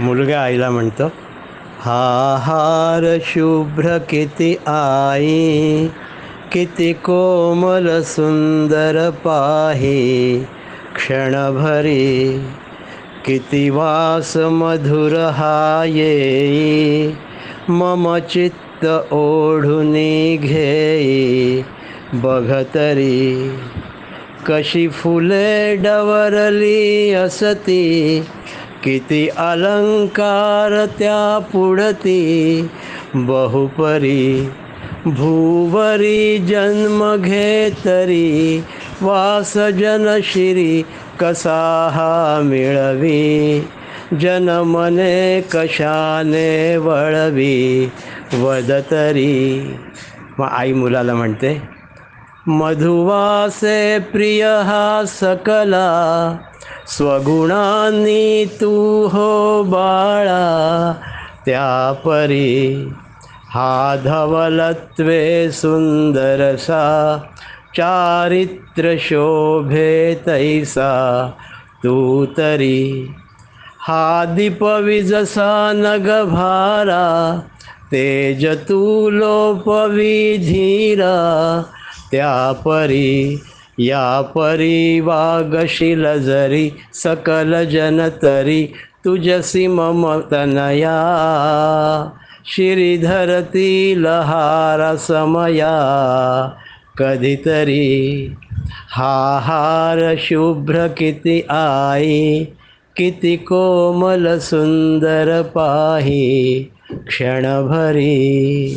मुलगा आईला म्हणतो हा हार शुभ्र किती आई किती कोमल सुंदर पाही क्षणभरी किती वास मधुर हा येई मम चित्त ओढुनी घेई बघतरी कशी फुले डवरली असती किती अलंकार त्या पुढती बहुपरी भूवरी जन्म घेतरी वास जनशिरी कसा हा मिळवी जनमने कशाने वळवी वदतरी. मग आई मुलाला म्हणते मधुवासे प्रिय हा सकला स्वगुणांनी तू हो बाळा त्या परी हा धवलत्वे सुंदरसा चारित्र शोभे तैसा तू तरी हा दीपविजसा नगभारा तेज तू लोपवी धीरा त्या परी या परी वागशील जरी सकल जन तरी तुझसी मम तनया श्रीधरती लहार समया कधीतरी. हा हार शुभ्र किती आई किती कोमल सुंदर पाही क्षणभरी.